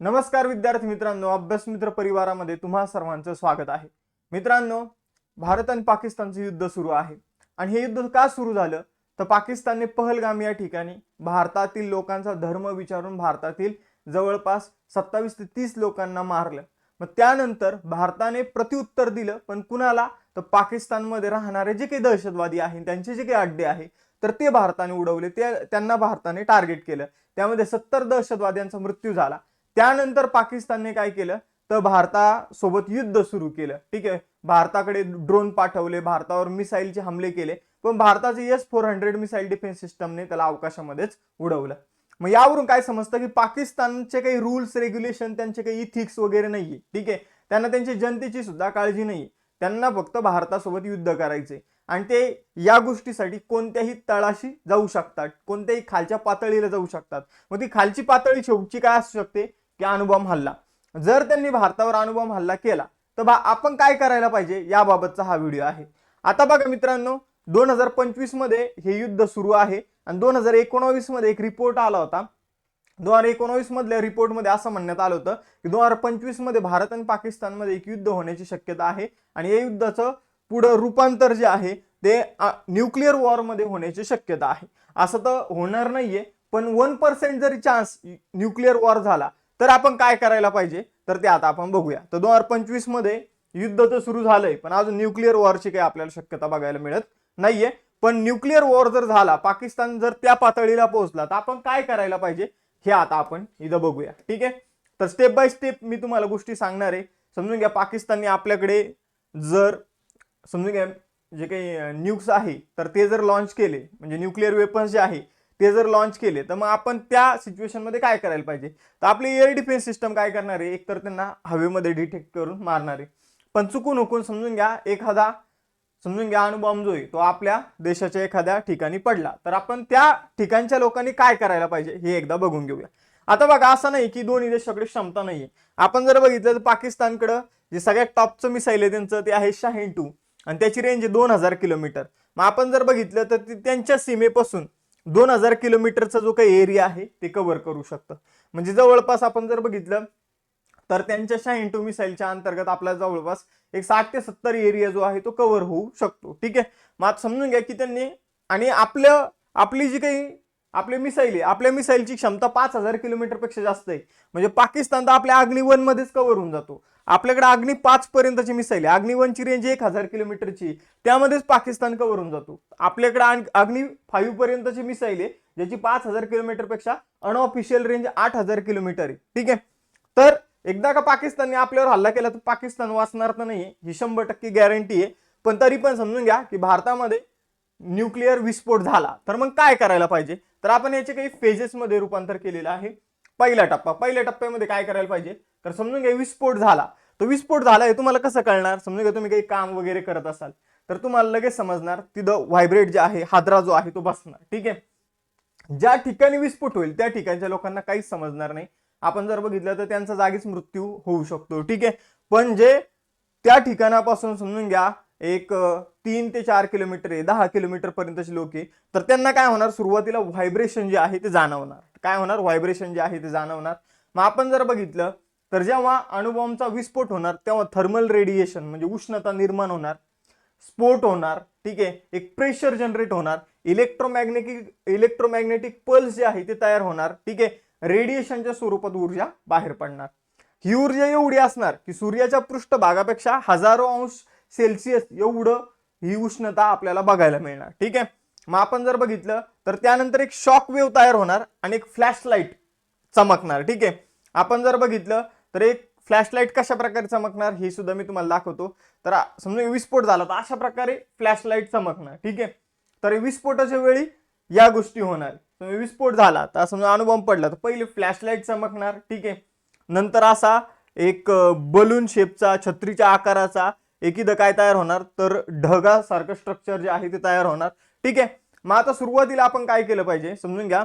नमस्कार विद्यार्थी मित्रांनो अभ्यास मित्र परिवारामध्ये तुम्हा सर्वांचं स्वागत आहे. मित्रांनो भारत आणि पाकिस्तानचं युद्ध सुरू आहे. आणि हे युद्ध का सुरू झालं? तर पाकिस्तानने पहलगाम या ठिकाणी भारतातील लोकांचा धर्म विचारून भारतातील जवळपास सत्तावीस ते तीस लोकांना मारलं. मग त्यानंतर भारताने प्रत्युत्तर दिलं पण कुणाला? तर पाकिस्तानमध्ये राहणारे जे काही दहशतवादी आहेत त्यांचे जे काही अड्डे आहे तर ते भारताने उडवले. ते त्यांना भारताने टार्गेट केलं. त्यामध्ये सत्तर दहशतवाद्यांचा मृत्यू झाला. त्यानंतर पाकिस्तानने काय केलं? तर भारतासोबत युद्ध सुरू केलं. ठीक आहे? भारताकडे ड्रोन पाठवले भारतावर मिसाईलचे हमले केले. पण भारताचे S four hundred missile defence सिस्टमने त्याला अवकाशामध्येच उडवलं. मग यावरून काय समजतं की पाकिस्तानचे काही रूल्स रेग्युलेशन त्यांचे काही इथिक्स वगैरे नाहीये. ठीक आहे? त्यांना त्यांची जनतेची सुद्धा काळजी नाहीये. त्यांना फक्त भारतासोबत युद्ध करायचे आणि ते या गोष्टीसाठी कोणत्याही तळाशी जाऊ शकतात. कोणत्याही खालच्या पातळीला जाऊ शकतात. मग ती खालची पातळी शेवटची काय असू शकते? की अणुबॉम्ब हल्ला. जर त्यांनी भारतावर अणुबॉम्ब हल्ला केला तर बा आपण काय करायला पाहिजे याबाबतचा हा व्हिडिओ आहे. आता बघा मित्रांनो दोन हजार पंचवीसमध्ये हे युद्ध सुरू आहे आणि दोन हजार एकोणावीसमध्ये एक रिपोर्ट आला होता. दोन हजार एकोणावीस मधल्या रिपोर्टमध्ये असं म्हणण्यात आलं होतं की दोन हजार पंचवीसमध्ये भारत आणि पाकिस्तानमध्ये एक युद्ध होण्याची शक्यता आहे आणि या युद्धाचं पुढं रूपांतर जे आहे ते न्यूक्लिअर वॉरमध्ये होण्याची शक्यता आहे. असं तर होणार नाहीये पण वन पर्सेंट जरी चान्स न्यूक्लिअर वॉर झाला तर आपण काय करायला पाहिजे? तर ते आता आपण बघूया. तर दोन हजार पंचवीसमध्ये युद्ध तर सुरू झालंय पण अजून न्यूक्लिअर वॉरची काही आपल्याला शक्यता बघायला मिळत नाहीये. पण न्यूक्लिअर वॉर जर झाला पाकिस्तान जर त्या पातळीला पोहोचला तर आपण काय करायला पाहिजे? हे आता आपण इथं बघूया. ठीक आहे? तर स्टेप बाय स्टेप मी तुम्हाला गोष्टी सांगणार आहे. समजून घ्या पाकिस्तानने आपल्याकडे जर समजून घ्या जे काही न्यूक्स आहे तर ते जर लॉन्च केले म्हणजे न्यूक्लिअर वेपन्स जे आहे ते जर लॉन्च केले तर मग आपण त्या सिच्युएशनमध्ये काय करायला पाहिजे? तर आपली एअर डिफेन्स सिस्टम काय करणार? आहे एकतर त्यांना हवेमध्ये डिटेक्ट करून मारणार. आहे पण चुकून हुकून समजून घ्या एखादा समजून घ्या अणुबॉम्ब जो आहे तो आपल्या देशाच्या एखाद्या ठिकाणी पडला. तर आपण त्या ठिकाणच्या लोकांनी काय करायला पाहिजे हे एकदा बघून घेऊया. आता बघा असं नाही की दोन्ही देशाकडे क्षमता नाही आहे आपण जर बघितलं तर पाकिस्तानकडं जे सगळ्यात टॉपचं मिसाईल आहे त्यांचं ते आहे शाहीन टू आणि त्याची रेंज आहे दोन हजार किलोमीटर. मग आपण जर बघितलं तर ते त्यांच्या सीमेपासून दोन हजार किलोमीटरचा जो काही एरिया आहे ते कव्हर करू शकतं. म्हणजे जवळपास आपण जर बघितलं तर त्यांच्या शाहीन टू मिसाईलच्या अंतर्गत आपला जवळपास एक साठ ते सत्तर एरिया जो आहे तो कव्हर होऊ शकतो. ठीक आहे? मग समजून घ्या की त्यांनी आणि आपलं आपली जी काही आपले मिसाईल आहे आपल्या मिसाईलची क्षमता पाच हजार किलोमीटरपेक्षा जास्त आहे. म्हणजे पाकिस्तान तर आपल्या अग्निवनमध्येच कव्हर होऊन जातो. आपल्याकडे अग्नी पाच पर्यंतची मिसाईल आहे. अग्निवनची रेंज एक हजार किलोमीटरची त्यामध्येच पाकिस्तान कव्हर होऊन जातो. आपल्याकडे अग्नी फाईव्ह पर्यंतची मिसाईल आहे ज्याची पाच हजार किलोमीटरपेक्षा अनऑफिशियल रेंज आठ हजार किलोमीटर आहे. ठीक आहे? तर एकदा का पाकिस्तानने आपल्यावर हल्ला केला तर पाकिस्तान वाचणार तर नाहीये ही शंभर टक्के गॅरंटी आहे. पण तरी पण समजून घ्या की भारतामध्ये न्यूक्लिअर विस्फोट झाला. तर मग काय करायला पाहिजे? तर आपण याचे काही फेजेसमध्ये रूपांतर केलेलं आहे. पहिला टप्पा. पहिल्या टप्प्यामध्ये काय करायला पाहिजे? तर समजून घ्या विस्फोट झाला. तो विस्फोट झाला हे तुम्हाला कसं कळणार? समजून घ्या तुम्ही काही काम वगैरे करत असाल तर तुम्हाला लगेच समजणार तिथं व्हायब्रेट जे आहे हादरा जो आहे तो बसणार. ठीक आहे? ज्या ठिकाणी विस्फोट होईल त्या ठिकाणच्या लोकांना काहीच समजणार नाही. आपण जर बघितलं तर त्यांचा जागीच मृत्यू होऊ शकतो. ठीक आहे? पण जे त्या ठिकाणापासून समजून घ्या एक तीन ते चार किलोमीटर आहे दहा किलोमीटरपर्यंतचे लोक आहे. तर त्यांना काय होणार? सुरुवातीला व्हायब्रेशन जे आहे ते जाणवणार. काय होणार? व्हायब्रेशन जे आहे ते जाणवणार. मग आपण जर बघितलं तर जेव्हा अणुबॉम्बचा विस्फोट होणार तेव्हा थर्मल रेडिएशन म्हणजे उष्णता निर्माण होणार स्फोट होणार ठीक आहे? एक प्रेशर जनरेट होणार इलेक्ट्रोमॅग्नेटिक इलेक्ट्रोमॅग्नेटिक पल्स जे आहे ते तयार होणार ठीक आहे? रेडिएशनच्या स्वरूपात ऊर्जा बाहेर पडणार. ही ऊर्जा एवढी असणार की सूर्याच्या पृष्ठभागापेक्षा हजारो अंश सेल्सिअस एवढं ही उष्णता आपल्याला बघायला मिळणार. ठीक आहे? मग आपण जर बघितलं तर त्यानंतर एक शॉक वेव्ह तयार होणार आणि एक फ्लॅश लाइट चमकणार. ठीक आहे? आपण जर बघितलं तर एक फ्लॅशलाईट कशा प्रकारे चमकणार हे सुद्धा मी तुम्हाला दाखवतो. तर समजा विस्फोट झाला तर अशा प्रकारे फ्लॅशलाईट चमकणार. ठीक आहे? तर विस्फोटाच्या वेळी या गोष्टी होणार. विस्फोट झाला तर समजा अणुबॉम्ब पडला तर पहिले फ्लॅशलाईट चमकणार. ठीक आहे? नंतर असा एक बलून शेपचा छत्रीच्या आकाराचा एकीदा काय तयार होणार? तर ढगासारखं स्ट्रक्चर जे आहे ते तयार होणार. ठीक आहे? मग आता सुरुवातीला आपण काय केलं पाहिजे? समजून घ्या.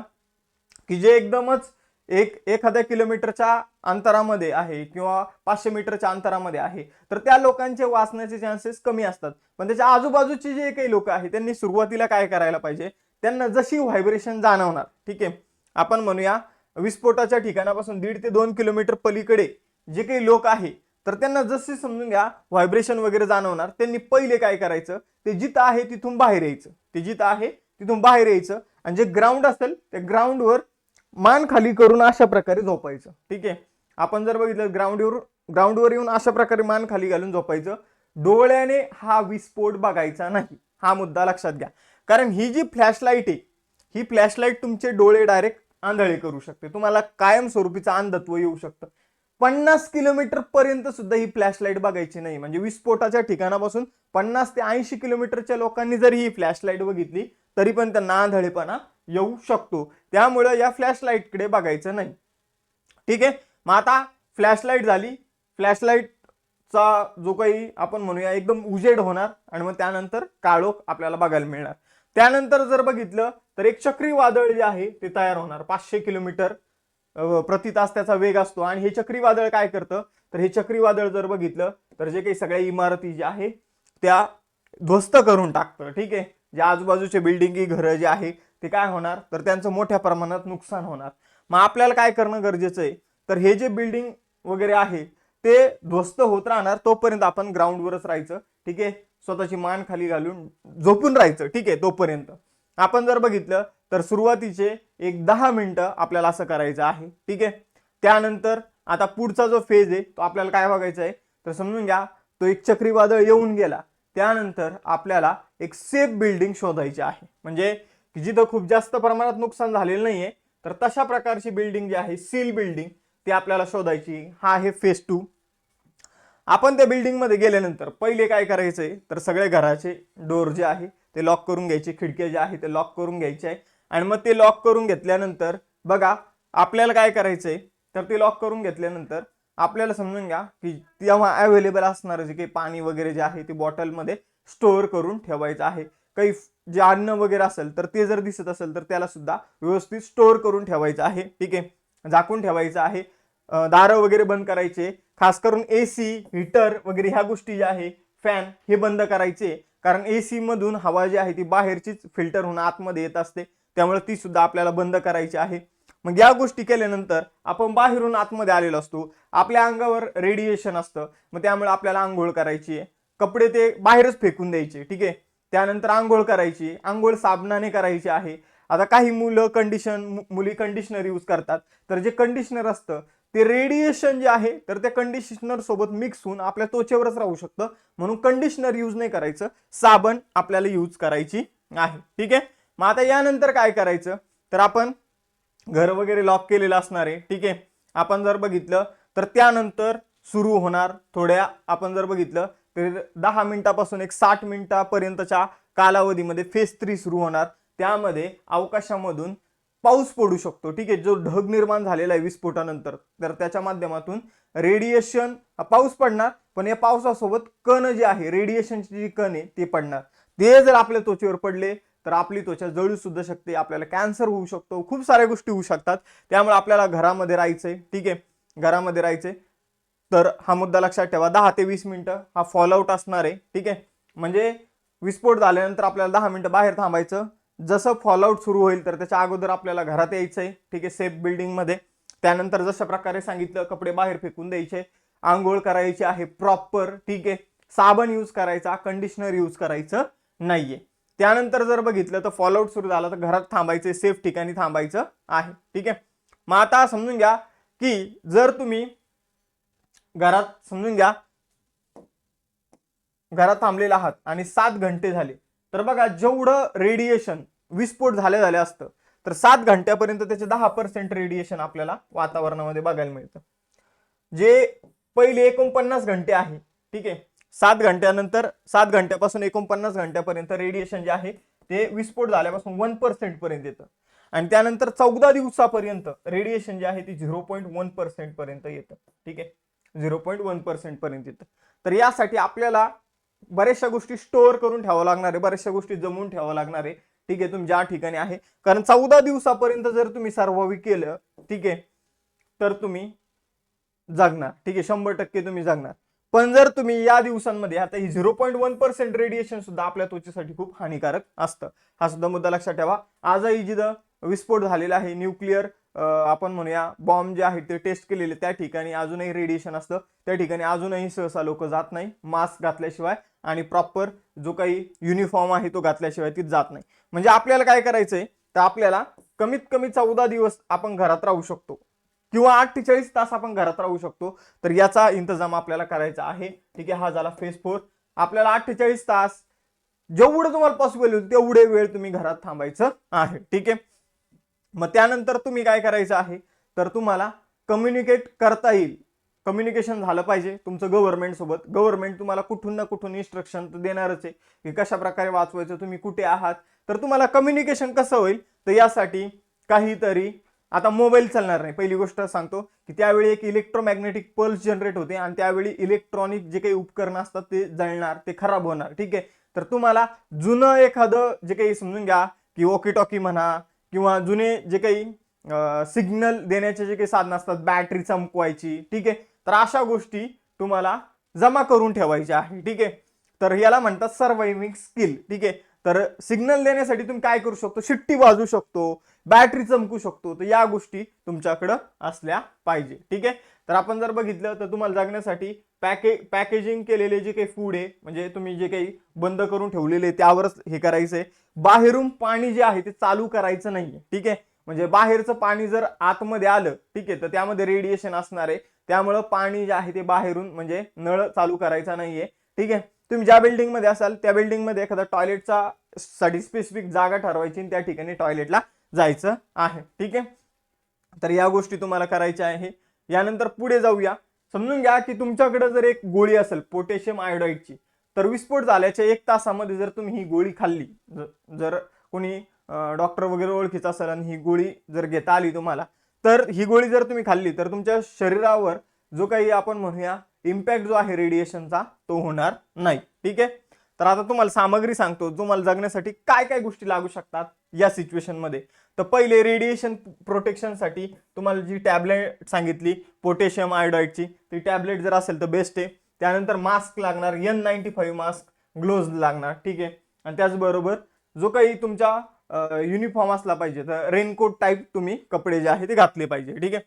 की जे एकदमच एक एखाद्या किलोमीटरच्या अंतरामध्ये आहे किंवा पाचशे मीटरच्या अंतरामध्ये आहे तर त्या लोकांचे वाचण्याचे चान्सेस कमी असतात. पण त्याच्या आजूबाजूचे जे काही लोक आहेत त्यांनी सुरुवातीला काय करायला पाहिजे? त्यांना जशी व्हायब्रेशन जाणवणार. ठीक आहे? आपण म्हणूया विस्फोटाच्या ठिकाणापासून दीड ते दोन किलोमीटर पलीकडे जे काही लोक आहे तर त्यांना जसे समजून घ्या व्हायब्रेशन वगैरे जाणवणार. त्यांनी पहिले काय करायचं? ते जिथं आहे तिथून बाहेर यायचं. ते जिथं आहे तिथून बाहेर यायचं. आणि जे ग्राउंड असेल त्या ग्राउंडवर मान खाली करून अशा प्रकारे झोपायचं. ठीक आहे? आपण जर बघितलं ग्राउंडवर ग्राउंडवर येऊन अशा प्रकारे मान खाली घालून झोपायचं. डोळ्याने हा विस्फोट बघायचा नाही. हा मुद्दा लक्षात घ्या. कारण ही जी फ्लॅशलाईट आहे ही फ्लॅशलाईट तुमचे डोळे डायरेक्ट आंधळे करू शकते. तुम्हाला कायमस्वरूपीचं अंधत्व येऊ शकतं. पन्नास किलोमीटर पर्यंत सुद्धा ही फ्लॅशलाईट बघायची नाही. म्हणजे विस्फोटाच्या ठिकाणापासून पन्नास ते ऐंशी किलोमीटरच्या लोकांनी जर ही फ्लॅशलाईट बघितली तरी पण त्यांना आंधळेपणा येऊ शकतो. त्यामुळं या फ्लॅशलाईटकडे बघायचं नाही. ठीक आहे? मग आता फ्लॅशलाईट झाली. फ्लॅशलाईटचा जो काही आपण म्हणूया एकदम उजेड होणार आणि मग त्यानंतर काळोख आपल्याला बघायला मिळणार. त्यानंतर जर बघितलं तर एक चक्रीवादळ जे आहे ते तयार होणार. पाचशे किलोमीटर प्रति तास त्याचा वेग असतो. आणि हे चक्रीवादळ काय करतं? तर हे चक्रीवादळ जर बघितलं तर जे काही सगळ्या इमारती ज्या आहे त्या ध्वस्त करून टाकतं. ठीक आहे? जे आजूबाजूचे बिल्डिंगी घरं जे आहे ते काय होणार? तर त्यांचं मोठ्या प्रमाणात नुकसान होणार. मग आपल्याला काय करणं गरजेचं आहे? तर हे जे बिल्डिंग वगैरे आहे ते ध्वस्त होत राहणार तोपर्यंत आपण ग्राउंडवरच राहायचं. ठीक आहे? स्वतःची मान खाली घालून झोपून राहायचं. ठीक आहे? तोपर्यंत. आपण जर बघितलं तर सुरुवातीचे एक दहा मिनिटं आपल्याला असं करायचं आहे. ठीक आहे? त्यानंतर आता पुढचा जो फेज आहे तो आपल्याला काय बघायचा आहे? तर समजून घ्या तो एक चक्रीवादळ येऊन गेला. त्यानंतर आपल्याला एक सेफ बिल्डिंग शोधायची आहे. म्हणजे जिथं खूप जास्त प्रमाणात नुकसान झालेलं नाहीये तर तशा प्रकारची बिल्डिंग जी आहे सील बिल्डिंग ती आपल्याला शोधायची. हा आहे फेज टू आपण त्या बिल्डिंगमध्ये गेल्यानंतर पहिले काय करायचंय? तर सगळे घराचे डोर जे आहे ते लॉक करून घ्यायचे खिडक्या जे आहे ते लॉक करून घ्यायचे आहे. आणि मग ते लॉक करून घेतल्यानंतर बघा आपल्याला काय करायचंय? तर ते लॉक करून घेतल्यानंतर आपल्याला समजून घ्या की तेव्हा अवेलेबल असणारं जे काही पाणी वगैरे जे आहे ते बॉटलमध्ये स्टोअर करून ठेवायचं आहे. काही जे अन्न वगैरे असेल तर ते जर दिसत असेल तर त्याला सुद्धा व्यवस्थित स्टोअर करून ठेवायचं आहे. ठीक आहे? झाकून ठेवायचं आहे. दारं वगैरे बंद करायचे. खास करून ए सी हिटर वगैरे ह्या गोष्टी ज्या आहे फॅन हे बंद करायचे. कारण ए सीमधून हवा जी आहे ती बाहेरचीच फिल्टर होऊन आतमध्ये येत असते. त्यामुळे ती सुद्धा आपल्याला बंद करायची आहे. मग या गोष्टी केल्यानंतर आपण बाहेरून आतमध्ये आलेलो असतो. आपल्या अंगावर रेडिएशन असतं. मग त्यामुळे आपल्याला आंघोळ करायची आहे. कपडे ते बाहेरच फेकून द्यायचे ठीक आहे? त्यानंतर आंघोळ करायची आंघोळ साबणाने करायची आहे. आता काही मुलं कंडिशन मुली कंडिशनर यूज करतात. तर जे कंडिशनर असतं ते रेडिएशन जे आहे तर त्या कंडिशनर सोबत मिक्स होऊन आपल्या त्वचेवरच राहू शकतं. म्हणून कंडिशनर यूज नाही करायचं. साबण आपल्याला यूज करायची आहे. ठीक आहे? मग आता यानंतर काय करायचं? तर आपण घर वगैरे लॉक केलेलं असणार आहे. ठीक आहे? आपण जर बघितलं तर त्यानंतर सुरू होणार थोड्या आपण जर बघितलं तर दहा मिनिटापासून एक साठ मिनिटापर्यंतच्या कालावधीमध्ये फेस थ्री सुरू होणार. त्यामध्ये अवकाशामधून पाऊस पडू शकतो. ठीक आहे जो ढग निर्माण झालेला आहे विस्फोटानंतर तर त्याच्या माध्यमातून रेडिएशन पाऊस पडणार पण या पावसासोबत कण जे आहे रेडिएशनची जी कण आहे ते पडणार. ते जर आपल्या त्वचेवर पडले तर आपली त्वचा जळू सुद्धा शकते आपल्याला कॅन्सर होऊ शकतो खूप साऱ्या गोष्टी होऊ शकतात. त्यामुळे आपल्याला घरामध्ये राहायचंय ठीक आहे घरामध्ये राहायचंय. तर हा मुद्दा लक्षात ठेवा दहा ते वीस मिनिटं हा फॉलोआउट असणार आहे ठीक आहे. म्हणजे विस्फोट झाल्यानंतर आपल्याला दहा मिनटं बाहेर थांबायचं जसं फॉलआउट सुरू होईल तर त्याच्या अगोदर आपल्याला घरात यायचं आहे ठीक आहे सेफ बिल्डिंगमध्ये त्यानंतर जशा प्रकारे सांगितलं कपडे बाहेर फेकून द्यायचे आंघोळ करायची आहे प्रॉपर ठीक आहे. साबण यूज करायचा कंडिशनर यूज करायचं नाहीये. त्यानंतर जर बघितलं तर फॉलोआउट सुरू झाला तर घरात थांबायचं सेफ ठिकाणी थांबायचं आहे. ठीक आहे? मग आता समजून घ्या की जर तुम्ही घरात समजून घ्या घरात थांबलेला आहात आणि सात घंटे झाले तर बघा जेवढं रेडिएशन विस्फोट झाले झाले असतं तर सात घंट्यापर्यंत त्याचे दहा पर्सेंट रेडिएशन आपल्याला वातावरणामध्ये बघायला मिळतं. जे पहिले एकोणपन्नास घंटे आहे ठीक आहे सात घंट्यानंतर सात घंट्यापासून एकोणपन्नास घंट्यापर्यंत रेडिएशन जे आहे ते विस्फोट झाल्यापासून वन पर्सेंट पर्यंत येतं. आणि त्यानंतर चौदा दिवसापर्यंत रेडिएशन जे आहे ते झिरो पॉईंट वन पर्सेंट पर्यंत येतं. ठीक आहे झिरो पॉईंट वन पर्सेंट पर्यंत येतं. तर यासाठी आपल्याला बऱ्याचशा गोष्टी स्टोअर करून ठेवावं लागणार आहे बऱ्याचशा गोष्टी जमवून ठेवावं लागणार आहे. ठीक आहे तुम्ही ज्या ठिकाणी आहे. कारण चौदा दिवसापर्यंत जर तुम्ही सर्वावी केलं ठीक आहे तर तुम्ही जगणार. ठीक आहे शंभर टक्के तुम्ही जगणार. पण जर तुम्ही या दिवसांमध्ये आता ही zero point one percent radiation सुद्धा आपल्या त्वचेसाठी खूप हानिकारक असतं. हा सुद्धा मुद्दा लक्षात ठेवा. आजही जिथं विस्फोट झालेला आहे न्यूक्लिअर आपण म्हणूया बॉम्ब जे आहेत ते टेस्ट केलेले त्या ठिकाणी अजूनही रेडिएशन असतं. त्या ठिकाणी अजूनही सहसा लोक जात नाही. मास्क घातल्याशिवाय आणि प्रॉपर जो काही युनिफॉर्म आहे तो घातल्याशिवाय ती जात नाही. म्हणजे आपल्याला काय करायचंय? तर आपल्याला कमीत कमी चौदा दिवस आपण घरात राहू शकतो. किंवा अठ्ठेचाळीस तास आपण घरात राहू शकतो. तर याचा इंतजाम आपल्याला करायचा आहे. ठीक आहे हा झाला फेज फोर आपल्याला अठ्ठेचाळीस तास जेवढं तुम्हाला पॉसिबल होईल तेवढे वेळ तुम्ही घरात थांबायचं आहे. ठीक आहे? मग त्यानंतर तुम्ही काय करायचं आहे? तर तुम्हाला कम्युनिकेट करता येईल. कम्युनिकेशन झालं पाहिजे तुमचं गव्हर्नमेंट सोबत. गव्हर्नमेंट तुम्हाला कुठून ना कुठून इन्स्ट्रक्शन तर देणारच आहे. की कशा प्रकारे वाचवायचं तुम्ही कुठे आहात? तर तुम्हाला कम्युनिकेशन कसं होईल? तर यासाठी काहीतरी आता मोबाईल चालणार नाही. पहिली गोष्ट सांगतो की त्यावेळी एक इलेक्ट्रोमॅग्नेटिक पल्स जनरेट होते आणि त्यावेळी इलेक्ट्रॉनिक जे काही उपकरणं असतात ते जळणार ते खराब होणार. ठीक आहे? तर तुम्हाला जुनं एखादं जे काही समजून घ्या की ओकी टॉकी म्हणा किंवा जुने जे काही सिग्नल देण्याचे जे काही साधनं असतात बॅटरी चमकवायची. ठीक आहे? तर अशा गोष्टी तुम्हाला जमा करून ठेवायच्या आहे ठीक आहे? तर याला म्हणतात सर्वायविंग स्किल ठीक आहे? तर सिग्नल देण्यासाठी तुम्ही काय करू शकतो? शिट्टी वाजू शकतो बॅटरी चमकू शकतो. तर या गोष्टी तुमच्याकडं असल्या पाहिजे ठीक आहे? तर आपण जर बघितलं तर तुम्हाला जगण्यासाठी पॅके पॅकेजिंग केलेले जे काही फूड आहे म्हणजे तुम्ही जे काही बंद करून ठेवलेले त्यावरच हे करायचं आहे बाहेरून पाणी जे आहे ते चालू करायचं नाहीये ठीक आहे? म्हणजे बाहेरचं पाणी जर आतमध्ये आलं ठीक आहे तर त्यामध्ये रेडिएशन असणार आहे. त्यामुळं पाणी जे आहे ते बाहेरून म्हणजे नळ चालू करायचा नाहीये. ठीक आहे? तुम्ही ज्या बिल्डिंगमध्ये असाल त्या बिल्डिंगमध्ये एखादा टॉयलेटचा साठी स्पेसिफिक जागा ठरवायची आणि त्या ठिकाणी टॉयलेटला जायचं आहे. ठीक आहे? तर या गोष्टी तुम्हाला करायच्या आहे. यानंतर पुढे जाऊया. समजून घ्या की तुमच्याकडे जर एक गोळी असेल पोटॅशियम आयोडाईडची तर विस्फोट झाल्याच्या एक तासामध्ये जर तुम्ही ही गोळी खाल्ली जर कोणी डॉक्टर वगैरे ओळखीचा असेल आणि ही गोळी जर घेता आली तुम्हाला तर ही गोळी जर तुम्ही खाल्ली तर तुमच्या शरीरावर जो काही आपण म्हणूया इम्पॅक्ट जो आहे रेडिएशनचा तो होणार नाही. ठीक आहे? तर आता तुम्हाला सामग्री सांगतो तुम्हाला जगण्यासाठी काय काय गोष्टी लागू शकतात या सिच्युएशनमध्ये तर पहिले रेडिएशन प्रोटेक्शनसाठी तुम्हाला जी टॅबलेट सांगितली पोटॅशियम आयोडाईडची ती टॅबलेट जर असेल तर बेस्ट आहे. त्यानंतर मास्क लागणार N ninety five mask gloves लागणार. ठीक आहे? आणि त्याचबरोबर जो काही तुमच्या युनिफॉर्म असला पाहिजे. तर रेनकोट टाईप तुम्ही कपडे जे आहे ते घातले पाहिजे. ठीक आहे?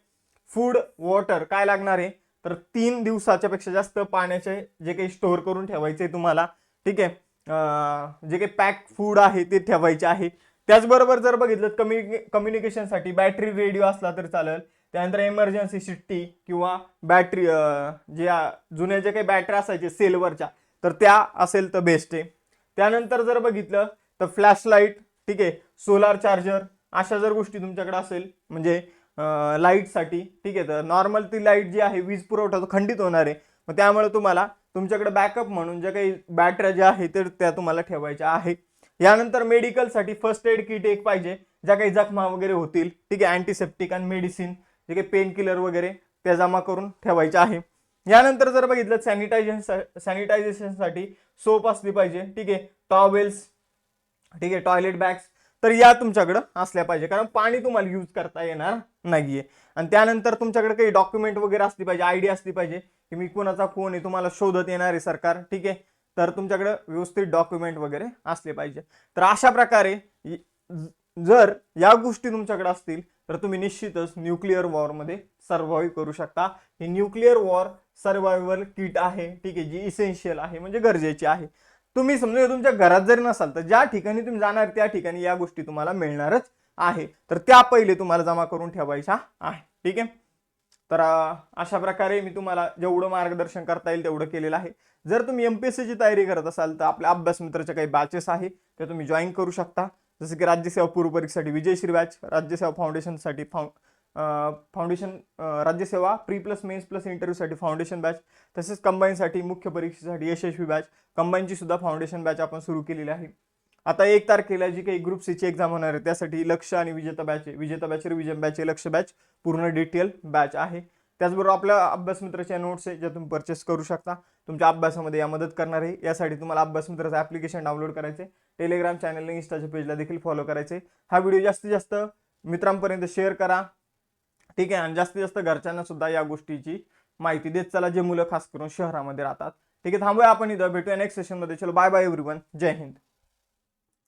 फूड वॉटर काय लागणार आहे? तर तीन दिवसाच्या पेक्षा जास्त पाण्याचे जे काही स्टोअर करून ठेवायचे तुम्हाला ठीक आहे? जे काही पॅक फूड आहे ते ठेवायचे आहे. त्याचबरोबर जर बघितलं कम्युनि कम्युनिकेशनसाठी बॅटरी रेडिओ असला तर चालेल. त्यानंतर एमर्जन्सी शिट्टी किंवा बॅटरी जे जुन्या जे काही बॅटरी असायचे सेलवरच्या तर त्या असेल तर बेस्ट आहे. त्यानंतर जर बघितलं तर फ्लॅशलाईट ठीक आहे? सोलार चार्जर अशा जर गोष्टी तुमच्याकडे असेल म्हणजे लाईटसाठी ठीक आहे? तर नॉर्मल ती लाइट जी आहे वीज पुरवठा तो खंडित होणार आहे. मग त्यामुळे तुम्हाला तुमच्याकडे बॅकअप म्हणून ज्या काही बॅटऱ्या ज्या आहेत तर त्या तुम्हाला ठेवायच्या आहे यानंतर मेडिकलसाठी फर्स्ट एड किट एक पाहिजे ज्या काही जखमा वगैरे होतील ठीक आहे? अँटीसेप्टिक आणि मेडिसिन जे काही पेन किलर वगैरे त्या जमा करून ठेवायच्या आहे. यानंतर जर बघितलं सॅनिटायझेशन सॅनिटायझेशनसाठी सोप असली पाहिजे ठीक आहे? टॉवेल्स ठीक आहे टॉयलेट बॅग्स तर या तुमच्याकडं असल्या पाहिजे. कारण पाणी तुम्हाला यूज करता येणार नाहीये. आणि त्यानंतर तुमच्याकडे काही डॉक्युमेंट वगैरे असली पाहिजे आयडी असली पाहिजे की मी कोणाचा फोन आहे तुम्हाला शोधत येणार आहे सरकार ठीक आहे? तर तुमच्याकडे व्यवस्थित डॉक्युमेंट वगैरे असले पाहिजे. तर अशा प्रकारे जर या गोष्टी तुमच्याकडे असतील तर तुम्ही निश्चितच न्यूक्लिअर वॉरमध्ये सर्व्हाइव्ह करू शकता. ही न्यूक्लिअर वॉर सर्वायवल किट आहे ठीक आहे जी इसेन्शियल आहे म्हणजे गरजेची आहे. तुम्ही समजा तुमच्या घरात जरी नसाल तर ज्या ठिकाणी तुम्ही जाणार त्या ठिकाणी या गोष्टी तुम्हाला मिळणारच आहे. तर त्या पहिले तुम्हाला जमा करून ठेवायच्या आहे. ठीक आहे? तर अशा प्रकारे मी तुम्हाला जेवढं मार्गदर्शन करता येईल तेवढं केलेलं आहे. जर तुम्ही एम पी एस सीची तयारी करत असाल तर आपल्या अभ्यास मित्राच्या काही बॅचेस आहे ते तुम्ही जॉईन करू शकता. जसं की राज्यसेवा पूर्व परीक्षेसाठी विजयश्री बॅच राज्यसेवा फाउंडेशनसाठी फाउं foundation Rajyaseva pre plus mains plus इंटरव्ह्यूसाठी फाउंडेशन बॅच तसेच कंबाईनसाठी मुख्य परीक्षेसाठी यशस्वी बॅच कंबाईनची सुद्धा फाउंडेशन बॅच आपण सुरू केलेली आहे. आता एक तारखेला जी काही ग्रुप सीची एक्झाम होणार आहे त्यासाठी लक्ष आणि Vijeta batch Vijeta batch revision batch Laksh batch पूर्ण डिटेल बॅच आहे. त्याचबरोबर आपल्या अभ्यास मित्राच्या नोट्स आहे ज्या तुम्ही परचेस करू शकता. तुमच्या अभ्यासामध्ये या मदत करणार आहे. यासाठी तुम्हाला अभ्यास मित्राचं ॲप्लिकेशन डाउनलोड करायचे टेलिग्राम चॅनल इंस्टाच्या पेजला देखील फॉलो करायचे हा व्हिडिओ जास्तीत जास्त मित्रांपर्यंत शेअर करा. ठीक आहे आणि जास्तीत जास्त घरच्यांना सुद्धा या गोष्टीची माहिती देत चला जे मुलं खास करून शहरामध्ये राहतात. ठीक आहे थांबूया आपण इथं भेटूया नेक्स्ट सेशनमध्ये चलो बाय बाय एव्हरीवन जय हिंद.